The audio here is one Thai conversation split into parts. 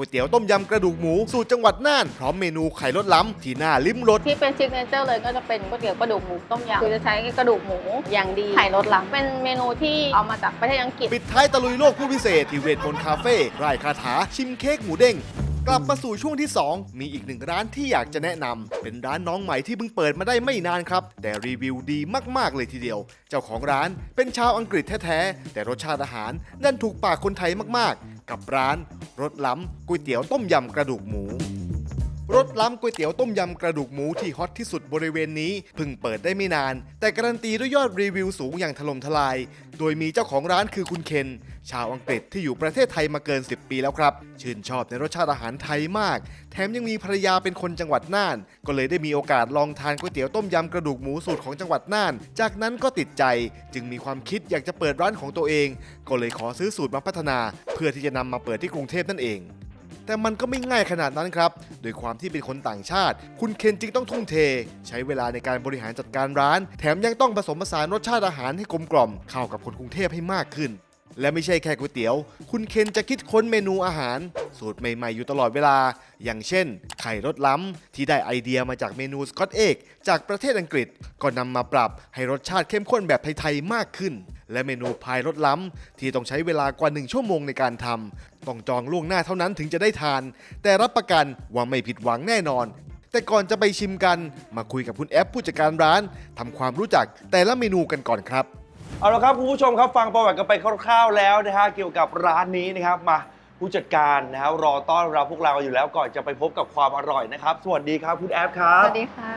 ก๋วยเตี๋ยวต้มยำกระดูกหมูสูตรจังหวัดน่านพร้อมเมนูไข่รสล้ำที่น่าลิ้มรสที่เป็นซิกเนเจอร์เลยก็จะเป็นก๋วยเตี๋ยวกระดูกหมูต้มยำคือจะใช้กระดูกหมูอย่างดีไข่รสหลังเป็นเมนูที่เอามาจากประเทศอังกฤษ ปิดท้ายตะลุยโลกผู้พิเศษที่เวทมนต์คาเฟ่ไร่คาถาชิมเค้กหมูเด้งกลับมาสู่ช่วงที่ 2 มีอีกหนึ่งร้านที่อยากจะแนะนำเป็นร้านน้องใหม่ที่เพิ่งเปิดมาได้ไม่นานครับ แต่รีวิวดีมาก ๆ เลยทีเดียว เจ้าของร้านเป็นชาวอังกฤษแท้ ๆ แต่รสชาติอาหารดันถูกปากคนไทยมาก ๆ กับร้านรสล้ำก๋วยเตี๋ยวต้มยำกระดูกหมู รสล้ำก๋วยเตี๋ยวต้มยำกระดูกหมูที่ฮอตที่สุดบริเวณนี้เพิ่งเปิดได้ไม่นาน แต่การันตีด้วยยอดรีวิวสูงอย่างถล่มทลาย โดยมีเจ้าของร้านคือคุณเคน ชาวอังกฤษที่อยู่ประเทศไทยมาเกิน 10 ปีแล้วครับ ชื่นชอบในรสชาติอาหารไทยมาก แถมยังมีภรรยาเป็นคนจังหวัดน่าน ก็เลยได้มีโอกาสลองทานก๋วยเตี๋ยวต้มยำกระดูกหมูสูตรของจังหวัดน่าน จากนั้นก็ติดใจ จึงมีความคิดอยากจะเปิดร้านของตัวเอง ก็เลยขอซื้อสูตรมาพัฒนา เพื่อที่จะนำมาเปิดที่กรุงเทพนั่นเอง แต่มันก็ไม่ง่ายขนาดนั้นครับ โดยความที่เป็นคนต่างชาติ คุณเคนจึงต้องทุ่มเท ใช้เวลาในการบริหารจัดการร้าน แถมยังต้องผสมผสานรสชาติอาหารให้กลมกล่อมเข้ากับคนกรุงเทพให้มากขึ้น และไม่ใช่แค่ก๋วยเตี๋ยว คุณเคนจะคิดค้นเมนูอาหาร สูตรใหม่ๆ อยู่ตลอดเวลา อย่างเช่น ไข่รสล้ำ ที่ได้ไอเดียมาจากเมนูสกอตเอกจากประเทศอังกฤษ ก็นำมาปรับให้รสชาติเข้มข้นแบบไทยๆ มากขึ้น และเมนูพายรสล้ำ ที่ต้องใช้เวลากว่า 1 ชั่วโมงในการทำ ต้องจองล่วงหน้าเท่านั้นถึงจะได้ทาน แต่รับประกันว่าไม่ผิดหวังแน่นอน แต่ก่อนจะไปชิมกัน มาคุยกับคุณแอปผู้จัดการร้านทำความรู้จักแต่ละเมนูกันก่อนครับ เอาละครับคุณผู้ชมครับฟังประวัติกันไปคร่าวๆแล้วนะฮะเกี่ยวกับร้านนี้นะครับมาผู้จัดการนะครับรอต้อนรับพวกเราอยู่แล้วก่อนจะไปพบกับความอร่อยนะครับ สวัสดีครับคุณแอฟครัสบวัสดีค่ะ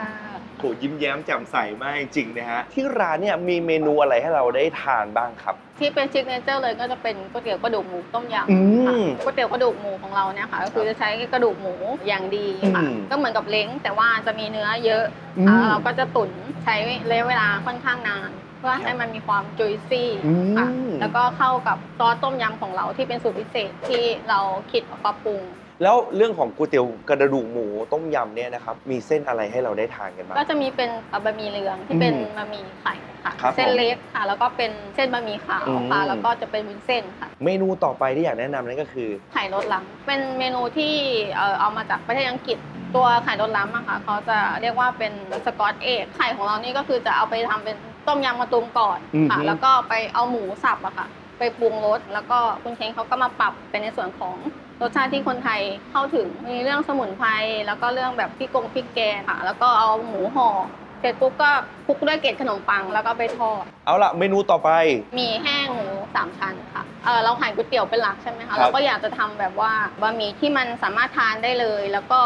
โหยิ้มแย้มแจ่มใสมากจริงๆนะฮะที่ร้านเนี่ยมีเมนูอะไรให้เราได้ทานบ้างครับ ที่เป็นซิกเนเจอร์เลยก็จะเป็นก๋วยเตี๋ยวกระดูกหมูต้มยอืมำค่ะก๋วยเตี๋ยวกระดูกหมูของเราเนี่ยค่ะก็คือจะใช้กระดูกหมูอย่างดีค่ะอืมก็เหมือนกับเล้งแต่ว่าจะมีเนื้อเยอะอืม อ่าเราก็จะตุ๋นใช้ระยะเวลาค่อนข้างนานเพื่อให้มันมีความจุยซี่อืมค่ะแล้วก็เข้ากับซอสต้มยำของเราที่เป็นสูตรพิเศษที่เราคิดปรับปรุง แล้วเรื่องของก๋วยเตี๋ยวกระดูกหมูต้มยำเนี่ยนะครับ มีเส้นอะไรให้เราได้ทานกันบ้าง ก็จะมีเป็นบะหมี่เหลืองที่เป็นอืมบะหมี่ไข่ค่ะครับเส้นผมเล็กค่ะ แล้วก็เป็นเส้นบะหมี่ขาวอืมค่ะแล้วก็จะเป็นวุ้นเส้นค่ะ เมนูต่อไปที่อยากแนะนำนั่นก็คือ ไข่รสล้ำเป็นเมนูที่เอ่อเอามาจากประเทศอังกฤษ ตัวไข่รสล้ำอะค่ะเขาจะเรียกว่าเป็นสกอตเอกไข่ของเรานี่ก็คือจะเอาไปทำเป็น ต้มยำมะตูมก่อนค่ะอือฮึ แล้วก็ไปเอาหมูสับอะค่ะ ไปปรุงรสแล้วก็คุณเค้งเขาก็มาปรับเป็นในส่วนของรสชาติที่คนไทยเข้าถึงมีเรื่องสมุนไพรแล้วก็เรื่องแบบพริกกงพริกแกงค่ะ แล้วก็เอาหมูห่อเสร็จปุ๊บก็คลุกด้วยเกล็ดขนมปังแล้วก็ไปทอด เอาละเมนูต่อไป มีแห้งหมูสามชั้นค่ะ เออเราขายก๋วยเตี๋ยวเป็นหลักใช่ไหมครัคะบเราก็อยากจะทำแบบว่าบะหมี่ที่มันสามารถทานได้เลย แล้วก็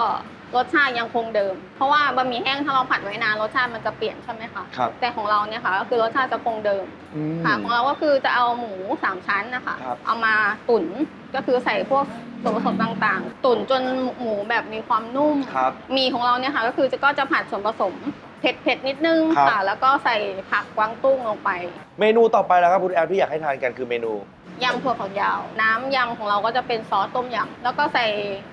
รสชาติยังคงเดิม เพราะว่าบะหมี่แห้งถ้าเราผัดไว้นานรสชาติมันจะเปลี่ยนใช่ไหมคะครับแต่ของเราเนี่ยค่ะก็คือรสชาติจะคงเดิมอืม ค่ะ ของเราก็คือจะเอาหมูสามชั้นนะคะ ครับ เอามาตุ๋นก็คือใส่พวกส่วนผสมต่างๆ ตุ๋นจนหมูแบบมีความนุ่ม ครับ หมีของเราเนี่ยค่ะก็คือจะก็จะผัดส่วนผสมเผ็ดเผ็ดๆนิดนึงครับ ค่ะ แล้วก็ใส่ผักกวางตุ้งลงไป เมนูต่อไปแล้วครับคุณแอฟที่อยากให้ทานกันคือเมนู ยำถั่วฝักยาว น้ำยำของเราก็จะเป็นซอสต้มยำแล้วก็ใส่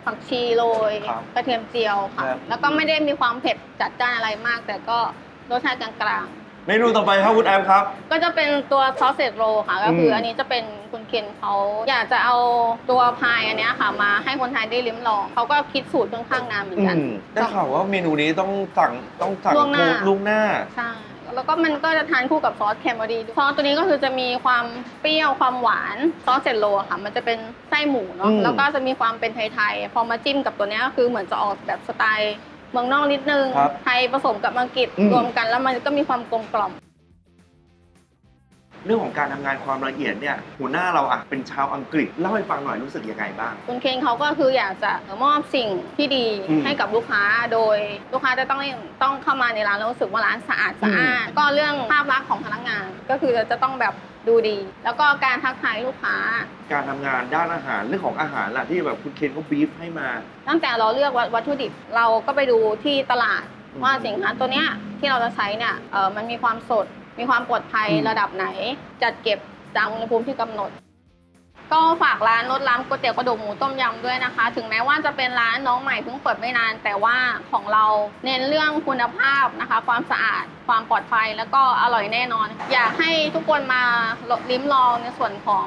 ผักชีโรยครับกระเทียมเจียวค่ะ ครับ แล้วก็ไม่ได้มีความเผ็ดจัดจ้านอะไรมาก แต่ก็รสชาติกลางเมนูต่อไปครับคุณแอฟครับ ๆก็จะเป็นตัวซอสเซตโรค่ะ ก็คือม อันนี้จะเป็นคุณเคนเขาอยากจะเอาตัวพายอันเนี้ยค่ะ มาให้คนไทยได้ลิ้มลองเขาก็คิดสูตรค่อนข้างนานเหมือนอืกันมได้ข่าวว่าเมนูนี้ต้องสั่งต้องสั่งล่วงหน้า ล่วงหน้า ใช่ แล้วก็มันก็จะทานคู่กับซอสแคมเบอรีซอสตัวนี้ก็คือจะมีความเปรี้ยวความหวานซอสเซตโรอะค่ะ มันจะเป็นไส้หมูเนาะอืมแล้วก็จะมีความเป็นไทยๆพอมาจิ้มกับตัวเนี้ยก็คือเหมือนจะออกแบบสไตล์เมืองนอกนิดนึงครับไทยผสมกับอังกฤษอืมรวมกันแล้วมันก็มีความกลมกล่อม เรื่องของการทำงานความละเอียดเนี่ยหัวหน้าเราอะเป็นชาวอังกฤษเล่าให้ฟังหน่อยรู้สึกยังไงบ้าง คุณเคนเขาก็คืออยากจะมอบสิ่งที่ดีอืมให้กับลูกค้า โดยลูกค้าจะต้องต้องเข้ามาในร้านแล้วรู้สึกว่าร้านสะอาดสะอาดก็เรื่องภาพลักษณ์ของพนักงาน ก็คือจะต้องแบบดูดี แล้วก็การทักทายลูกค้า การทำงานด้านอาหารเรื่องของอาหารล่ะที่แบบคุณเคนเขาบีฟให้มา ตั้งแต่เราเลือกวัตถุดิบเราก็ไปดูที่ตลาดอืม ว่าสินค้าตัวเนี้ยที่เราจะใช้เนี่ยเออมันมีความสด มีความปลอดภัยอืมระดับไหน จัดเก็บตามอุณหภูมิที่กำหนด ก็ฝากร้านรถล้ำก๋วยเตี๋ยวกระดูกหมูต้มยำด้วยนะคะ ถึงแม้ว่าจะเป็นร้านน้องใหม่เพิ่งเปิดไม่นาน แต่ว่าของเราเน้นเรื่องคุณภาพนะคะ ความสะอาด ความปลอดภัยแล้วก็อร่อยแน่นอน อยากให้ทุกคนมาลิ้มลองในส่วนของ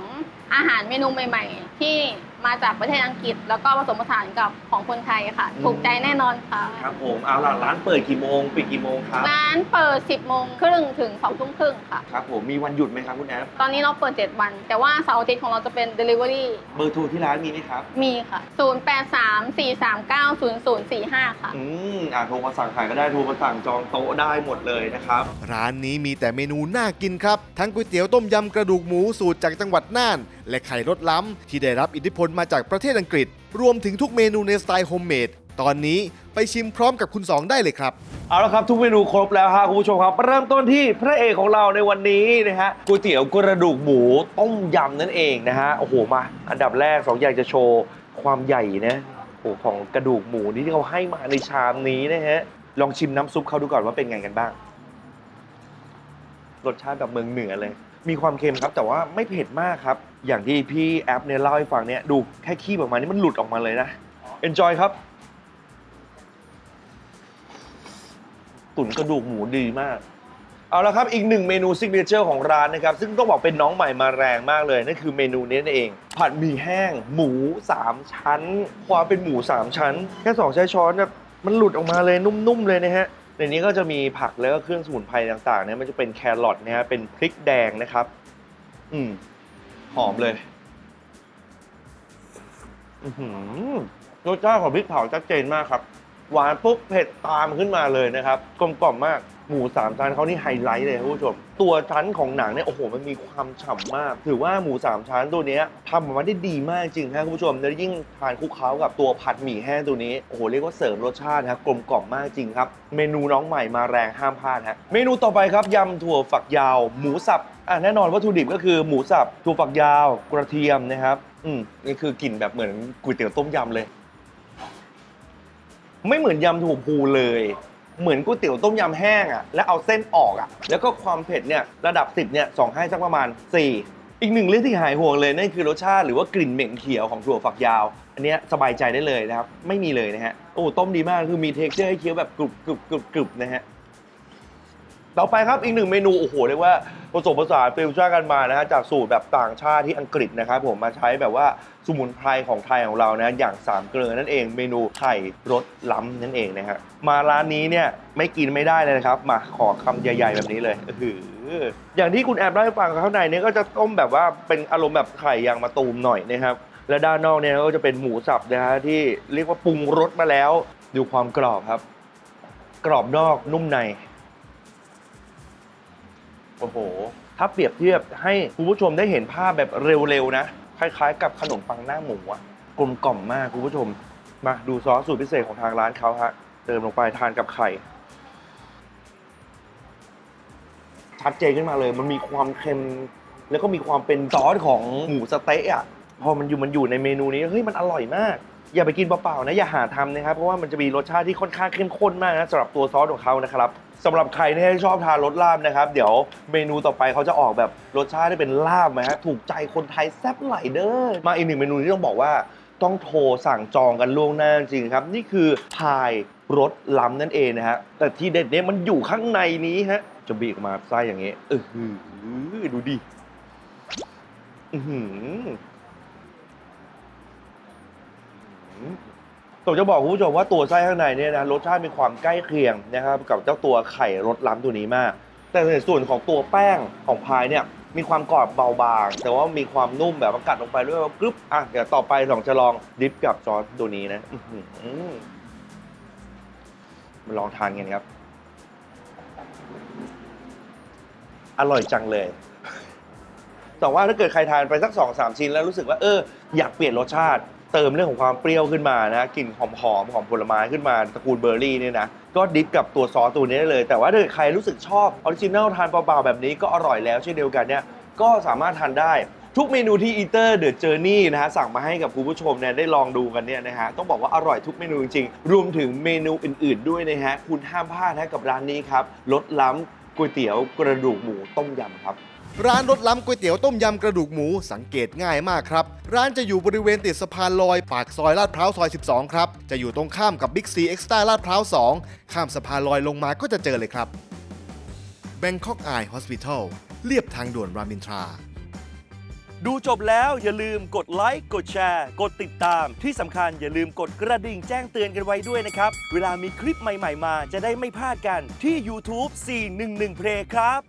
อาหารเมนูใหม่ ๆ ที่ มาจากประเทศอังกฤษ แล้วก็ผสมผสานกับของคนไทยค่ะ ถูกใจแน่นอนค่ะ ครับผมเอาล่ะร้านเปิดกี่โมงปิดกี่โมงครับ ร้านเปิด 10 โมงครึ่งถึง2ทุ่มครึ่งค่ะ ครับผมมีวันหยุดไหมครับคุณแอฟตอนนี้เราเปิด 7 วัน แต่ว่าเสาร์อาทิตย์ของเราจะเป็น Delivery เบอร์โทรที่ร้านมีไหมครับ มีค่ะ 0834390045 ค่ะ อืมอ่าโทรมาสั่งขายก็ได้โทรมาสั่งจองโต๊ะได้หมดเลยนะครับ ร้านนี้มีแต่เมนูน่ากินครับ ทั้งก๋วยเตี๋ยวต้มยำกระดูกหมูสูตรจากจังหวัดน่าน และไข่รสล้ำที่ได้รับอิทธิพลมาจากประเทศอังกฤษ รวมถึงทุกเมนูในสไตล์โฮมเมดตอนนี้ไปชิมพร้อมกับคุณสองได้เลยครับ เอาละครับทุกเมนูครบแล้วฮะคุณผู้ชมครับ เริ่มต้นที่พระเอกของเราในวันนี้นะฮะก๋วยเตี๋ยวกระดูกหมูต้มยำนั่นเองนะฮะโอ้โหมา อันดับแรกสองอยากจะโชว์ความใหญ่นะโอ้โหของกระดูกหมูนี่ที่เขาให้มาในชามนี้นะฮะลองชิมน้ำซุปเขาดูก่อนว่าเป็นไงกันบ้าง รสชาติแบบเมืองเหนือเลย มีความเค็มครับ แต่ว่าไม่เผ็ดมากครับ อย่างที่พี่แอปเนี่ยเล่าให้ฟังเนี่ยดูแค่ขี้ออกมานี่มันหลุดออกมาเลยนะ enjoy ครับ ตุ๋นกระดูกหมูดีมาก เอาละครับอีกหนึ่งเมนูซิกเนเจอร์ของร้านนะครับ ซึ่งต้องบอกเป็นน้องใหม่มาแรงมากเลย นั่นคือเมนูนี้นั่นเอง ผัดหมี่แห้ง หมู 3 ชั้น ความเป็นหมู 3 ชั้น แค่2ใช้ช้อนเนี่ยมันหลุดออกมาเลยนุ่มๆเลยนะฮะ ในนี้ก็จะมีผักแล้วก็เครื่องสมุนไพรต่างๆเนี่ยมันจะเป็นแครอทนะฮะเป็นพริกแดงนะครับ อืมหอมเลยอือหือรสชาติของพริกเผาชัดเจนมากครับ หวานปุ๊บเผ็ดตามขึ้นมาเลยนะครับ กลมกล่อมมาก หมูสามชั้นเขานี่ไฮไลท์เลยครับคุณผู้ชม ตัวชั้นของหนังเนี่ยโอ้โหมันมีความฉ่ำมาก ถือว่าหมูสามชั้นตัวนี้ทำออกมาได้ดีมากจริงครับคุณผู้ชมแล้วยิ่งทานคลุกเคล้ากับตัวผัดหมี่แห้งตัวนี้โอ้โหเรียกว่าเสริมรสชาตินะครับกลมกล่อมมากจริงครับ เมนูน้องใหม่มาแรงห้ามพลาดฮะเมนูต่อไปครับยำถั่วฝักยาว หมูสับอะแน่นอนวัตถุดิบก็คือหมูสับถั่วฝักยาว กระเทียมนะครับอืมนี่คือกลิ่นแบบเหมือนก๋วยเตี๋ยวต้มยำเลย ไม่เหมือนยำถั่วพูเลย เหมือนก๋วยเตี๋ยวต้มยำแห้งอะแล้วเอาเส้นออกอะแล้วก็ความเผ็ดเนี่ยระดับ 10เนี่ยสองให้สักประมาณ 4 อีกหนึ่งเรื่องที่หายห่วงเลยนั่นคือรสชาติหรือว่ากลิ่นเหม็นเขียวของถั่วฝักยาว อันนี้สบายใจได้เลยนะครับไม่มีเลยนะฮะโอ้ต้มดีมากคือมีเท็กเจอร์ให้เคี้ยวแบบกรุบกรุบกรุบกรุบนะฮะ ต่อไปครับอีกหนึ่งเมนูโอ้โหเรียกว่าผสมผสานฟิวชั่นกันมานะฮะจากสูตรแบบต่างชาติที่อังกฤษนะครับผมมาใช้แบบว่าสมุนไพรของไทยของเรานะอย่างสามเกลือนั่นเองเมนูไข่รสล้ำนั่นเองนะฮะมาร้านนี้เนี่ยไม่กินไม่ได้เลยนะครับ มาขอคำใหญ่ๆแบบนี้เลยอือออย่างที่คุณแอบเล่าให้ฟังข้างในเนี่ยก็จะต้มแบบว่าเป็นอารมณ์แบบไข่ยางมะตูมหน่อยนะครับและด้านนอกเนี่ยก็จะเป็นหมูสับนะฮะที่เรียกว่าปรุงรสมาแล้ว ดูความกรอบครับ กรอบนอกนุ่มใน โอ้โห ถ้าเปรียบเทียบให้คุณผู้ชมได้เห็นภาพแบบเร็วๆนะ คล้ายๆ กับขนมปังหน้าหมูอะกลมกล่อมมากคุณผู้ชม มาดูซอสสูตรพิเศษของทางร้านเขาฮะ เติมลงไปทานกับไข่ ชัดเจนขึ้นมาเลย มันมีความเค็ม แล้วก็มีความเป็นซอสของหมูสะเต๊ะอะพอมันอยู่มันอยู่ในเมนูนี้ เฮ้ย มันอร่อยมาก อย่าไปกินเปล่าๆนะอย่าหาทำนะครับเพราะว่ามันจะมีรสชาติที่ค่อนข้างเข้มข้นมากนะสำหรับตัวซอสของเขานะครับสำหรับใครที่ชอบทานรสลาบนะครับ เดี๋ยวเมนูต่อไปเขาจะออกแบบรสชาติที่เป็นลาบนะฮะถูกใจคนไทยแซ่บไหลเด้อมาอีกหนึ่งเมนูที่ต้องบอกว่าต้องโทรสั่งจองกันล่วงหน้าจริงครับ นี่คือพายรสล้ำนั่นเองนะฮะแต่ที่เด็ดเนี่ยมันอยู่ข้างในนี้ฮะจะบีบออกมาไส้อย่างนี้เออหือดูดิอือหือ ผมจะบอกคุณผู้ชมว่าตัวไส้ข้างในเนี่ยนะรสชาติมีความใกล้เคียงนะครับกับเจ้าตัวไข่รสล้ำตัวนี้มาก แต่ในส่วนของตัวแป้งของพายเนี่ยมีความกรอบเบาบาง แต่ว่ามีความนุ่มแบบว่ากัดลงไปด้วยกรึบอะเดี๋ยวต่อไปสองจะลองดิฟกับซอสตัวนี้นะมาลองทานกันครับ อร่อยจังเลยแต่ว่าถ้าเกิดใครทานไปสักสองสามชิ้นแล้วรู้สึกว่าเอออยากเปลี่ยนรสชาติ เติมเรื่องของความเปรี้ยวขึ้นมานะกลิ่นหอมๆของผลไม้ขึ้นมาตระกูลเบอร์รี่เนี่ยนะก็ดิฟกับตัวซอสตัวนี้ได้เลย แต่ว่าถ้าเกิดใครรู้สึกชอบออริจินัลทานเปล่าๆแบบนี้ก็อร่อยแล้วเช่นเดียวกันเนี่ยก็สามารถทานได้ทุกเมนูที่ Eater The Journey นะฮะสั่งมาให้กับคุณผู้ชมเนี่ยได้ลองดูกันเนี่ยนะฮะต้องบอกว่าอร่อยทุกเมนูจริงๆ รวมถึงเมนูอื่นๆด้วยนะฮะคุณห้ามพลาดนะกับร้านนี้ครับรสล้ำก๋วยเตี๋ยวกระดูกหมูต้มยำครับ ร้านรสล้ำก๋วยเตี๋ยวต้มยำกระดูกหมูสังเกตง่ายมากครับ ร้านจะอยู่บริเวณติดสะพานลอย ปากซอยลาดพร้าวซอย 12 ครับ จะอยู่ตรงข้ามกับบิ๊กซีเอ็กซ์ต้าลาดพร้าว 2 ข้ามสะพานลอยลงมาก็จะเจอเลยครับ Bangkok Eye Hospital เลียบทางด่วนรามินทรา ดูจบแล้วอย่าลืมกดไลค์ กดแชร์ กดติดตาม ที่สำคัญอย่าลืมกดกระดิ่งแจ้งเตือนกันไว้ด้วยนะครับ เวลามีคลิปใหม่ ๆ มาจะได้ไม่พลาดกันที่ YouTube 411 Play ครับ